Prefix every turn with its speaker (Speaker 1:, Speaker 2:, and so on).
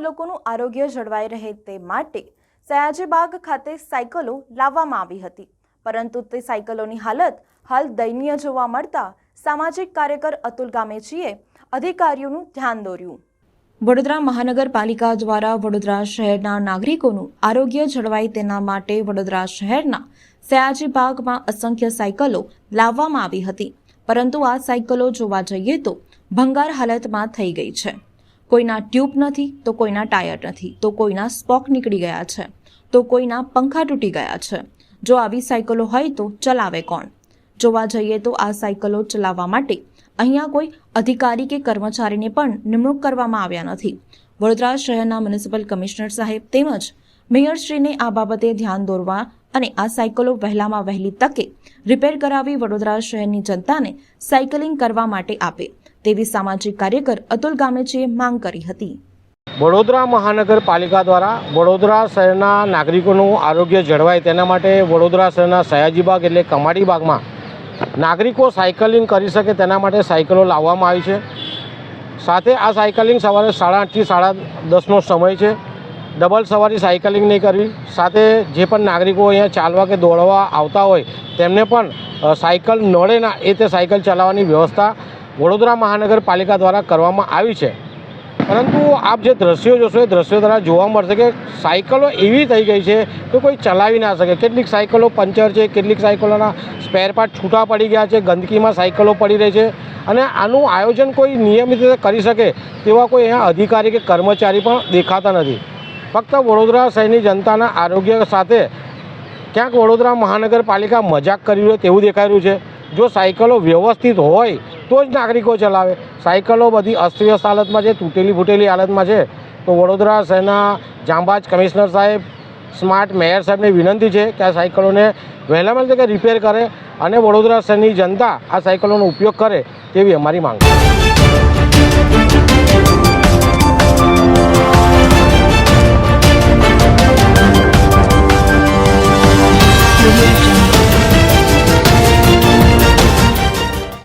Speaker 1: લોકોનું આરોગ્ય જળવાઈ રહે તે માટે સયાજીબાગ ખાતે સાયકલો લાવવામાં આવી હતી. પરંતુ તે સાયકલોની હાલત હાલ દયનીય જોવા મળતા સામાજિક કાર્યકર અતુલ ગામેચીએ અધિકારીઓનું ધ્યાન દોર્યું. વડોદરા મહાનગરપાલિકા દ્વારા વડોદરા શહેરના નાગરિકોનું આરોગ્ય જળવાય તેના માટે વડોદરા શહેરના સયાજીબાગમાં અસંખ્ય સાયકલો લાવવામાં આવી હતી. પરંતુ આ સાયકલો જોવા જઈએ તો ભંગાર હાલતમાં થઈ ગઈ છે. કોઈના ટ્યુબ નથી, તો કોઈના ટાયર નથી, તો કોઈના સ્પોક નીકળી ગયા છે, તો કોઈના પંખા તૂટી ગયા છે. જો આવી સાયકલો હોય તો ચલાવે કોણ? જોવા જઈએ તો આ સાયકલો ચલાવવા માટે અહીંયા કોઈ અધિકારી કે કર્મચારીને પણ નિમણૂક કરવામાં આવ્યા નથી. વડોદરા શહેરના મ્યુનિસિપલ કમિશનર સાહેબ તેમજ મેયરશ્રીને આ બાબતે ધ્યાન દોરવા અને આ સાયકલો વહેલામાં વહેલી તકે રિપેર કરાવી વડોદરા શહેરની જનતાને સાયકલિંગ કરવા માટે આપે. તેવી સામાજિક કાર્યકર અતુલ ગામેચીએ માંગ કરી હતી.
Speaker 2: વડોદરા મહાનગરપાલિકા દ્વારા વડોદરા શહેરના નાગરિકોનું આરોગ્ય જળવાય તેના માટે વડોદરા શહેરના સયાજીબાગ એટલે કમાડીબાગમાં નાગરિકો સાયકલિંગ કરી શકે તેના માટે સાયકલો લાવવામાં આવી છે. સાથે આ સાયકલિંગ સવારે સાડા આઠથી સાડા દસનો સમય છે. ડબલ સવારી સાયકલિંગ નહીં કરવી. સાથે જે પણ નાગરિકો અહીંયા ચાલવા કે દોડવા આવતા હોય તેમને પણ સાયકલ નડે ના એ તે સાયકલ ચલાવવાની વ્યવસ્થા વડોદરા મહાનગરપાલિકા દ્વારા કરવામાં આવી છે. પરંતુ આપ જે દ્રશ્યો જોશો, એ દ્રશ્યો દ્વારા જોવા મળશે કે સાયકલો એવી થઈ ગઈ છે કે કોઈ ચલાવી ના શકે. કેટલીક સાયકલો પંચર છે, કેટલીક સાયકલોના સ્પેર પાર્ટ છૂટા પડી ગયા છે, ગંદકીમાં સાયકલો પડી રહી છે. અને આનું આયોજન કોઈ નિયમિત રીતે કરી શકે તેવા કોઈ અહીંયા અધિકારી કે કર્મચારી પણ દેખાતા નથી. ફક્ત વડોદરા શહેરની જનતાના આરોગ્ય સાથે ક્યાંક વડોદરા મહાનગરપાલિકા મજાક કરી રહ્યું તેવું દેખાઈ રહ્યું છે. જો સાયકલો વ્યવસ્થિત હોય તો જ નાગરિકો ચલાવે. સાયકલો બધી અસ્તવ્યસ્ત હાલતમાં છે તૂટેલી ફૂટેલી હાલતમાં છે. તો વડોદરા શહેરના જાંબાજ કમિશનર સાહેબ, સ્માર્ટ મેયર સાહેબને વિનંતી છે કે આ સાયકલોને વહેલામાં તકે રિપેર કરે અને વડોદરા શહેરની જનતા આ સાયકલોનો ઉપયોગ કરે તેવી અમારી માંગ છે.